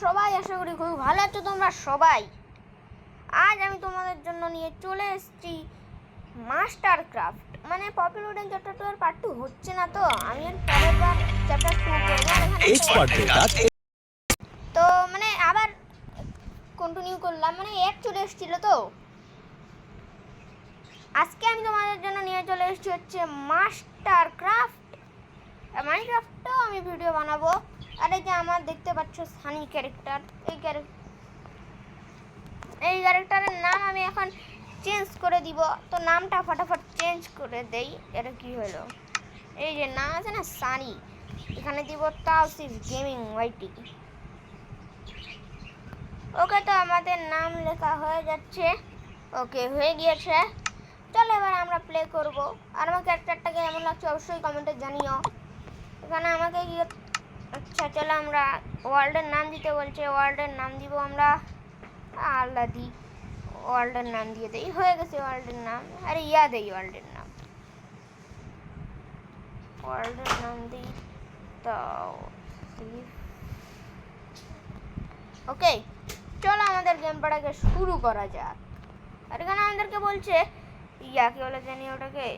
সবাই আশা করি খুব ভালো আছো তোমরা সবাই। আজ আমি তোমাদের জন্য নিয়ে চলে এসেছি মাস্টার ক্রাফট মানে পপুলার চ্যাপ্টার পার্ট টু হচ্ছে না তো? আমি এর পরের বার চ্যাপ্টার টু করব তো মানে আবার কন্টিনিউ করলাম মানে এক চলে এসেছিল তো? আজকে আমি তোমাদের জন্য নিয়ে চলে এসেছি হচ্ছে মাস্টার ক্রাফট মাইনক্রাফটও আমি ভিডিও বানাবো। আর এই যে আমার দেখতে পাচ্ছ সানি ক্যারেক্টার, এই ক্যারেক্টার এই ক্যারেক্টারের নাম আমি এখন চেঞ্জ করে দিব। তো নামটা ফটাফট চেঞ্জ করে দেই, এটা কি হলো? এই যে নাম আছে না, সানি। এখানে দিব তাওসিফ গেমিং ওয়াইটি ওকে, তো আমাদের নাম লেখা হয়ে যাচ্ছে। ওকে, হয়ে গিয়েছে। চলো এবার আমরা প্লে করব। আর আমার ক্যারেক্টারটাকে এমন লাগছে অবশ্যই কমেন্টে জানিও। এখানে আমাকে কি আচ্ছা চলো আমরা ওয়ার্ল্ডের নাম দিতে বলছে, ওয়ার্ল্ডের নাম দিব আমরা, আল্লাহ দিই ওয়ার্ল্ডের নাম দিয়ে দেই, হয়ে গেছে ওয়ার্ল্ডের নাম, আরে ইয়া দেই ওয়ার্ল্ডের নাম। ওয়ার্ল্ডের নাম দিই তো ওকে, চলো আমাদের গেম পাড়াকে শুরু করা যাক। আর এখানে আমাদেরকে বলছে? ইয়া, কি বলে জানি ওটাকে?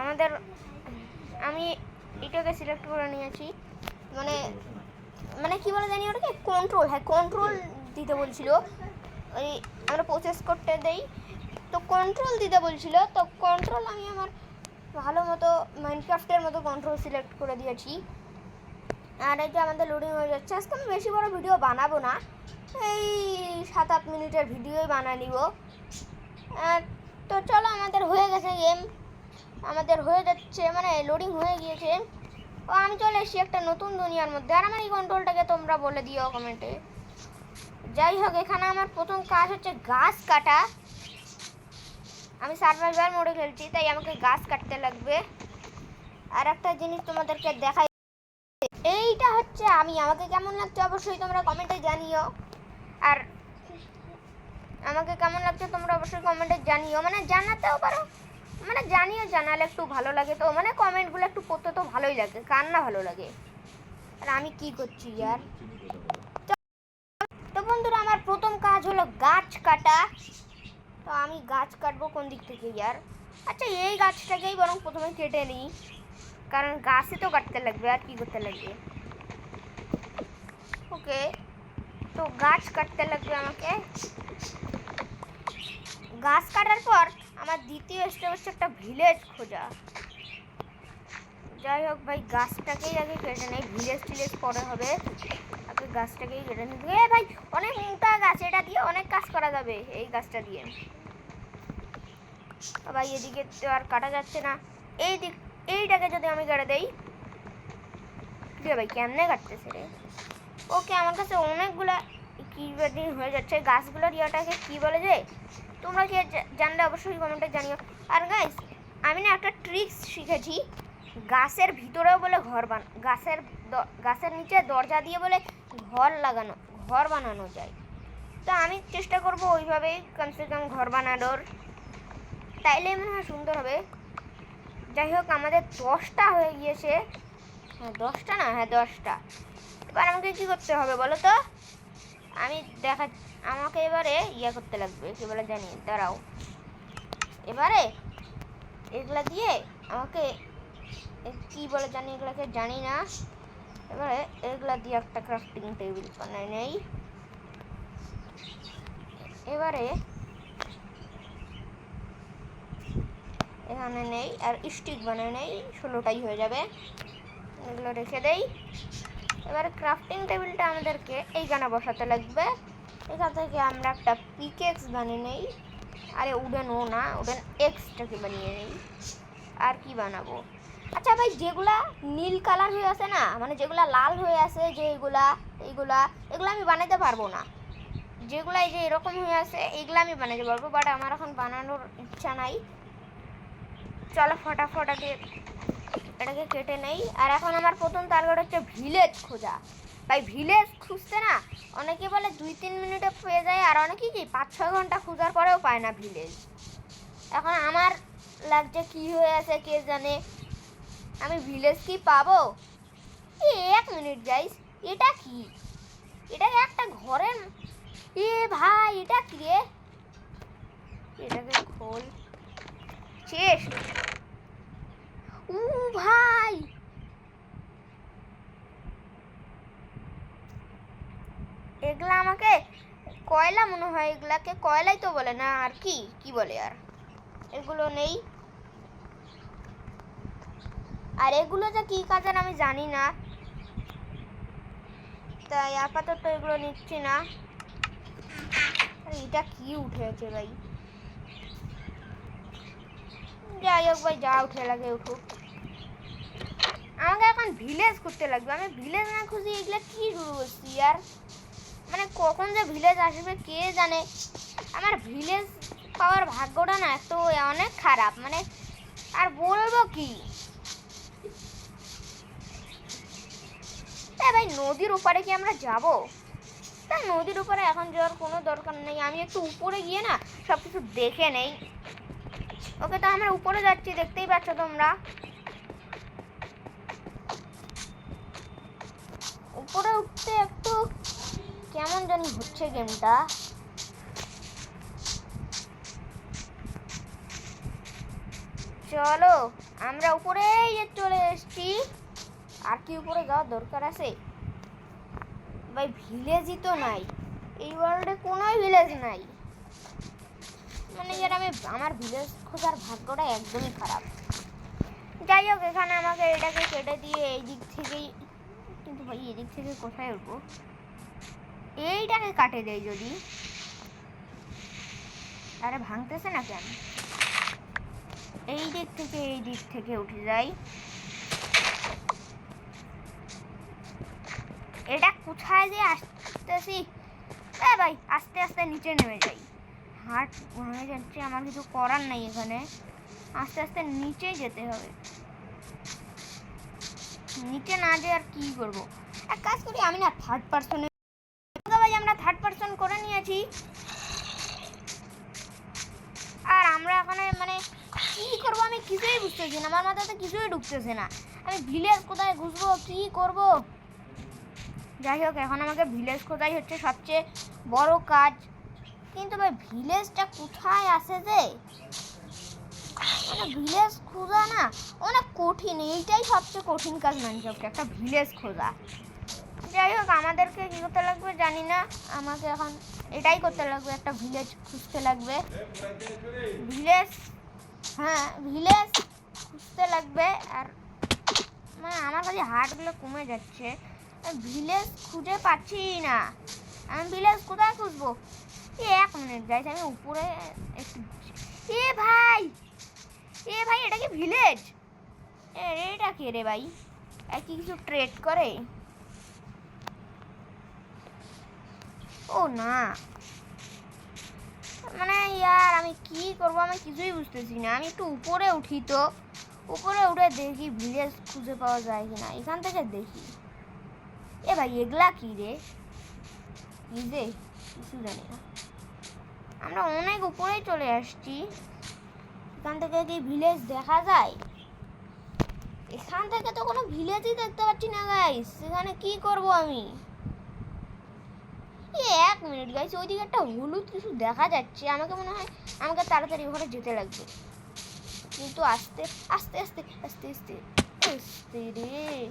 আমাদের, আমি এটাকে সিলেক্ট করে নিয়েছি। মানে মানে কি বলে জানি ওটাকে? কন্ট্রোল হ্যাঁ কন্ট্রোল দিতে বলছিল। ওই আমরা প্রসেস করতে দেই। তো কন্ট্রোল দিতে বলছিল। তো কন্ট্রোল আমি আমার ভালো মতো মাইনক্রাফটের মতো কন্ট্রোল সিলেক্ট করে দিয়েছি। আর এই যে আমাদের লোডিং হয়ে যাচ্ছে। আজকে আমি বেশি বড় ভিডিও বানাবো না। এই সাত আট মিনিটের ভিডিওই বানা নিব। তো চলো, আমাদের হয়ে গেছে গেম আমাদের হয়ে যাচ্ছে মানে লোডিং হয়ে গিয়েছে। ও, আমি চলে এসেছি একটা নতুন দুনিয়ার মধ্যে। আর আমার এই কন্ট্রোলটাকে তোমরা বলে দিও কমেন্টে। যাই হোক, এখানে আমার প্রথম কাজ হচ্ছে গাছ কাটা। আমি সার্ভাইভার মোডে খেলছি, তাই আমাকে গাছ কাটতে লাগবে। আর একটা জিনিস তোমাদেরকে দেখাই। এইটা হচ্ছে আমি, আমাকে কেমন লাগছে অবশ্যই তোমরা কমেন্টে জানিও। আর আমাকে কেমন লাগছে তোমরা অবশ্যই কমেন্টে জানিও। মানে জানাতেও পারো। মানে জানিও জানালে একটু ভালো লাগে তো মানে কমেন্টগুলো একটু পড়তে তো ভালোই লাগে কার না ভালো লাগে। আর আমি কি করছি ইয়ার তো বন্ধুরা, আমার প্রথম কাজ হলো গাছ কাটা। তো আমি গাছ কাটবো কোন দিক থেকে ইয়ার আচ্ছা এই গাছটাকেই বরং প্রথমে কেটে নিই, কারণ গাছে তো কাটতে লাগবে, আর কি করতে লাগবে? ওকে, তো গাছ কাটতে লাগবে আমাকে। গাছ কাটার পর আমার দ্বিতীয় স্টেপ হচ্ছে একটা ভিলেজ খোঁজা। যাই হোক ভাই, গাছটাকেই আগে কেটে নেই, ভিলেজ টিলেজ পরে হবে। আগে গাছটাকেই কেটে নিই এ ভাই, অনেক মোটা গাছ, এটা দিয়ে অনেক কাজ করা যাবে এই গাছটা দিয়ে। ভাই, এদিকে তো আর কাটা যাচ্ছে না। এই দিক, এইটাকে যদি আমি কেটে দেই রে ভাই, কেমনে কাটতেছে রে? ওকে, আমার কাছে অনেকগুলা, কি হয়ে যাচ্ছে, গাছগুলোর ইয়েটাকে কি বলে যে তোমরা কি জানলে অবশ্যই কমেন্টে জানিও। আর গাইস আমি না একটা ট্রিক্স শিখেছি গাছের ভিতরেও বলে ঘর বান গাছের গাছের নিচে দরজা দিয়ে বলে ঘর লাগানো, ঘর বানানো যায়। তো আমি চেষ্টা করব ওইভাবেই কমসে কম ঘর বানানোর। তাইলে মনে হয় সুন্দর হবে। যাই হোক, আমাদের দশটা হয়ে গিয়েছে। হ্যাঁ দশটা না হ্যাঁ দশটা। এবার আমাকে কী করতে হবে বলো তো? আমি দেখা আমাকে এবারে ইয়ে করতে লাগবে কী বলে, জানি, দাঁড়াও। এবারে এগুলা দিয়ে আমাকে কী বলে জানি এগুলাকে, জানি না। এবারে এগুলা দিয়ে একটা ক্রাফটিং টেবিল বানাই নেই। এবারে এখানে নেই, আর স্টিক বানায় নেই, ষোলোটাই হয়ে যাবে। এগুলো রেখে দেই। এবারে ক্রাফটিং টেবিলটা আমাদেরকে এইখানে বসাতে লাগবে। এখান থেকে আমরা একটা পিকেক্স বানিয়ে নেই। আরে উডেন ও না, উডেন এক্সটাকে বানিয়ে নেই। আর কি বানাবো? আচ্ছা ভাই, যেগুলা নীল কালার হয়ে আছে না মানে যেগুলা লাল হয়ে আছে, যে এগুলা, এইগুলা, এগুলো আমি বানাতে পারব না। যেগুলা এই যে এরকম হয়ে আছে এগুলো আমি বানাতে পারব বাট আমার এখন বানানোর ইচ্ছা নাই। চলো ফটাফট আগে এটাকে কেটে নেই। আর এখন আমার প্রথম টার্গেট হচ্ছে ভিলেজ খোঁজা। ভাই ভিলেজ খুঁজতে না অনেকে বলে দুই তিন মিনিটে পেয়ে যায়, আর অনেকে কি পাঁচ ছয় ঘণ্টা খোঁজার পরেও পায় না ভিলেজ এখন আমার লাগছে কি হয়ে আছে কে জানে? আমি ভিলেজ কি পাবো? এক মিনিট যাইস এটা কি? এটা একটা ঘরের এ ভাই, এটা কি রে? এটাকে খোল। চেস্ট উ ভাই এগুলা আমাকে কয়লা মনে হয়, এগুলাকে কয়লাই তো বলে না, আর কি কি বলে আর? এগুলো নেই। আর এগুলো যে কি কাজের আমি জানি না। তাই আপাতত এগুলো নিচ্ছি না। এটা কি উঠেছে ভাই? যাই হোক ভাই, যা উঠে লাগে উঠুক। আমাকে এখন ভিলেজ করতে লাগবে। আমি ভিলেজ না খুঁজি, এগুলো কি শুরু করছি আর মানে কখন যে ভিলেজ আসবে কে জানে? আমার ভিলেজ পাওয়ার ভাগ্যটা না তো অনেক খারাপ মানে আর বলব কি? ভাই, নদীর ওপারে কি আমরা যাব? তা নদীর উপরে এখন যাওয়ার কোনো দরকার নেই। আমি একটু উপরে গিয়ে না সব কিছু দেখে নেই। ওকে, তো আমরা উপরে যাচ্ছি, দেখতেই পাচ্ছ তোমরা। উপরে উঠতে একটু কেমন জানি হচ্ছে গেমটা। চলো, আমরা উপরেই যে চলে এসছি। আর কি উপরে যাওয়ার দরকার আছে? ভাই ভিলেজই তো নাই। এই ওয়ার্ল্ডে কোনোই ভিলেজ নাই। মানে যেটা আমি আমার ভিলেজ খোঁজার ভাগ্যটা একদমই খারাপ। যাই হোক, এখানে আমাকে এটাকে কেটে দিয়ে এই দিক থেকেই কিন্তু ভাই, এদিক থেকে কোথায় উঠবো? এইটাকে কাটে দেয় যদি। আরে ভাঙতেছে না কেন? এই দিক থেকে এই দিক থেকে উঠে যাই। এটা কোথায় যে আসতেছি? এ ভাই, আস্তে আস্তে নিচে নেমে যাই। হাট হয়ে যাচ্ছে আমার কিছু করার নাই এখানে। আস্তে আস্তে নিচেই যেতে হবে। নিচে না যেয়ে আর কি করব? এক কাজ করি, আমি না থার্ড পার্সনে নিয়েছি। আর আমরা এখানে মানে কি করব আমি কিছুই বুঝতেছি না, আমার মাথাতে কিছুই ঢুকতেছে না। আমি ভিলেজ কোথায় ঘুরবো কি করব? যাই হোক, এখন আমাকে ভিলেজ খোঁজাই হচ্ছে সবচেয়ে বড় কাজ। কিন্তু ভাই, ভিলেজটা কোথায় আছে যে? মানে ভিলেজ খোঁজা না অনেক কঠিন, এইটাই সবচেয়ে কঠিন কাজ মানুষকে একটা ভিলেজ খোঁজা। যাই হোক, আমাদেরকে কী করতে লাগবে জানি না, আমাকে এখন এটাই করতে লাগবে, একটা ভিলেজ খুঁজতে লাগবে। ভিলেজ হ্যাঁ ভিলেজ খুঁজতে লাগবে, আর মানে আমার কাছে হাটগুলো কমে যাচ্ছে। ভিলেজ খুঁজে পাচ্ছি না। আমি ভিলেজ কোথায় খুঁজবো? এক মিনিট গাইছে আমি উপরে একটু এ, ভাই! এ, ভাই, এটা কি ভিলেজ এটা কে রে ভাই? কি কিছু ট্রেড করে? ও না। মানে ইয়ার, আমি কি করব আমি কিছুই বুঝতেছি না। আমি একটু উপরে উঠি তো। উপরে উঠে দেখি ভিলেজ খুঁজে পাওয়া যায় কিনা। এখান থেকে দেখি। এ ভাই, এগুলা কি রে? কি রে কিছু জানি না। আমরা অনেক উপরেই চলে আসছি। এখান থেকে কি ভিলেজ দেখা যায়? এখান থেকে তো কোনো ভিলেজই দেখতে পাচ্ছি না গাইস এখানে কি করব আমি? এক মিনিট গাইস ওইদিকে একটা হলুদ কিছু দেখা যাচ্ছে। আমাকে মনে হয় আমাকে তাড়াতাড়ি ওখানে যেতে লাগবে। কিন্তু আস্তে আস্তে আস্তে আস্তে আস্তে আস্তে রে।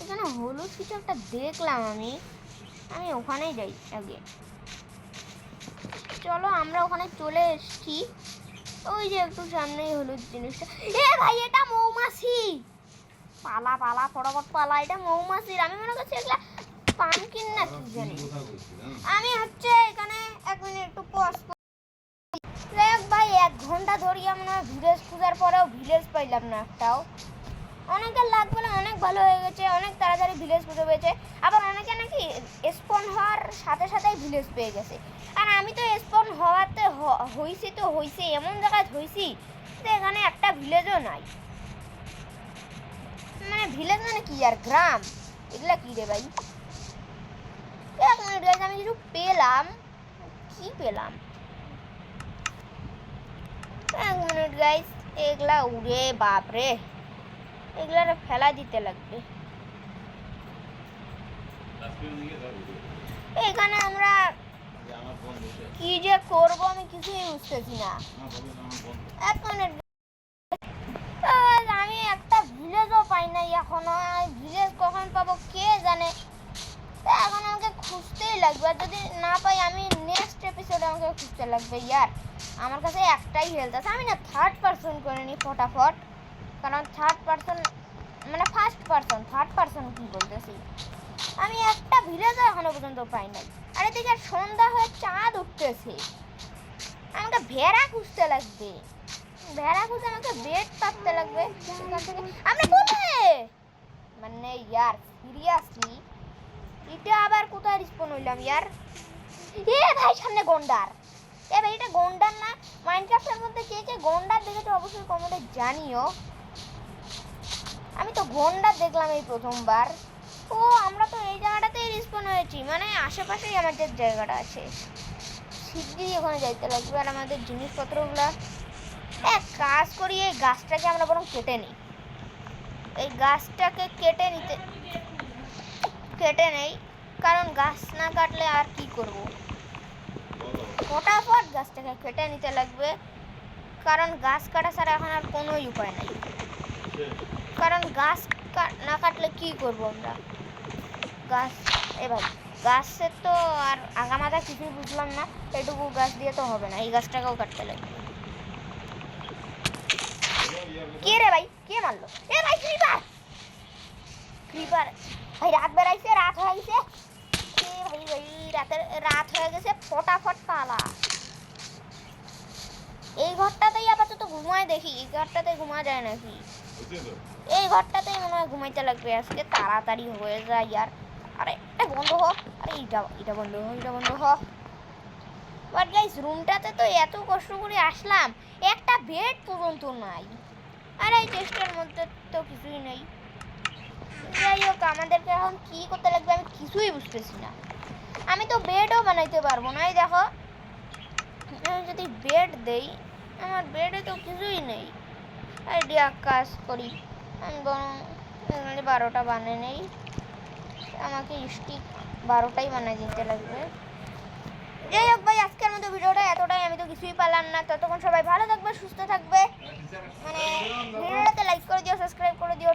এখানে হলুদ কিছু একটা দেখলাম আমি। আমি ওখানেই যাই আগে। চলো আমরা ওখানে চলে এসেছি। ওই যে একটু সামনেই হলুদ জিনিসটা। এ ভাই, এটা মৌমাছি! পালা পালা ফটাফট পালা, এটা মৌমাছির। আমি মনে করছি এগুলা পানকিন না কি জানি। আমি হচ্ছে এখানে এক মিনিট একটু পজ দেখ ভাই, এক ঘণ্টা মনে হয় ভিলেজ খোঁজার পরেও ভিলেজ পাইলাম না একটাও। অনেকের লাগ বলে অনেক ভালো হয়ে গেছে, অনেক তাড়াতাড়ি ভিলেজ খুঁজে পেয়েছে। আবার অনেকে নাকি স্পন হওয়ার সাথে সাথেই ভিলেজ পেয়ে গেছে। আর আমি তো স্পন হওয়াতে হইছি তো হইছি, এমন জায়গায় হইছি যে এখানে একটা ভিলেজও নাই। মানে ভিলেজ মানে কি আর গ্রাম? এগুলা কি রে ভাই? আমি কিছু পেলাম। কি পেলাম? এক মিনিট গাইস এগুলা উড়ে, বাপরে। এগুলা ফেলা দিতে লাগবে। এখানে আমরা কি যে করব আমি কিছুই বুঝতেছি না। এক মিনিট আমি একটা ভিলেজও পাই নাই এখনও। ভিলেজ কখন পাবো কে জানে? এখন আমাকে খুঁজতেই লাগবে। আর যদি না পাই, আমি নেক্সট এপিসোডে আমাকে খুঁজতে লাগবে, ইয়ার। আমার কাছে একটাই হেলথ আছে। আমি না থার্ড পার্সন করে নিই ফটাফট। কারণ থার্ড পার্সন মানে ফার্স্ট পার্সন থার্ড পার্সন কি বলতেছি? আমি একটা ভিলেজও এখনও পর্যন্ত পাই নাই। আর এদিকে সন্ধ্যা হয়ে চাঁদ উঠতেছে। আমাকে ভেড়া খুঁজতে লাগবে। ভেড়া খুঁজে আমাকে বেড পাততে লাগবে। থেকে আমরা কোথায়? মানে ইয়ার সিরিয়াসলি এটা আবার কোথায় রিসপন হইলাম ইয়ার? এ ভাই, সামনে গন্ডার। এ ভাই, এটা গন্ডার না মাইনক্রাফটের মধ্যে কে কে গন্ডার দেখেছে অবশ্যই কমেন্টে জানিও। আমি তো গন্ডার দেখলাম এই প্রথমবার। ও, আমরা তো এই জায়গাটাতেই রিসপন হয়েছি মানে আশেপাশেই আমাদের জায়গাটা আছে। শিগগিরই ওখানে যাইতে লাগবে আর আমাদের জিনিসপত্রগুলো। এক কাজ করি, এই গাছটাকে আমরা বরং কেটে নিই। এই গাছটাকে কেটে নিতে কেটে নেই, কারণ গাছ না কাটলে আর কি করব? ফটাফট গাছটাকে কেটে নিতে লাগবে, কারণ গাছ কাটা ছাড়া এখন আর কোনো উপায় নাই। কারণ গাছ না কাটলে কি করব আমরা? গাছ, এবার গাছের তো আর আগামাথা কিছুই বুঝলাম না, এটুকু গাছ দিয়ে তো হবে না, এই গাছটাকেও কাটতে লাগবে। কে রে ভাই? কে মারলো? এ ভাই ক্রিপার ক্রিপার ভাই, রাত বেড়াইছে, রাত হয়ে গেছে। ভাই ভাই, রাতের, রাত হয়ে গেছে ফটাফট পালা। এই ঘরটাতেই আপাতত ঘুমায় দেখি, এই ঘরটাতে ঘুমা যায় নাকি? এই ঘরটাতেই মনে হয় ঘুমাইতে লাগবে, আজকে তাড়াতাড়ি হয়ে যায় আর। আরে এটা বন্ধ হ। আরে এটা এটা বন্ধ হ এটা বন্ধ হ। বাট গাইস রুমটাতে তো এত কষ্ট করে আসলাম, একটা বেড পর্যন্ত নাই। আর, এই চেষ্টার মধ্যে তো কিছুই নেই। যাই হোক আমাদেরকে এখন কি করতে লাগবে আমি কিছুই বুঝতেছি না। আমি তো বেডও বানাইতে পারব না, এই দেখো। আমি যদি বেড দেই, আমার বেডে তো কিছুই নেই। আইডিয়া কাজ করি। আমি বরং বারোটা বানিয়ে নেই। আমাকে স্টিক বারোটাই বানিয়ে দিতে লাগবে। যাই হোক ভাই, আজকের মতো ভিডিওটা এতটাই। আমি তো কিছুই পারলাম না। ততক্ষণ সবাই ভালো থাকবে, সুস্থ থাকবে। মানে ভিডিওটাতে লাইক করে দিও সাবস্ক্রাইব করে দিও।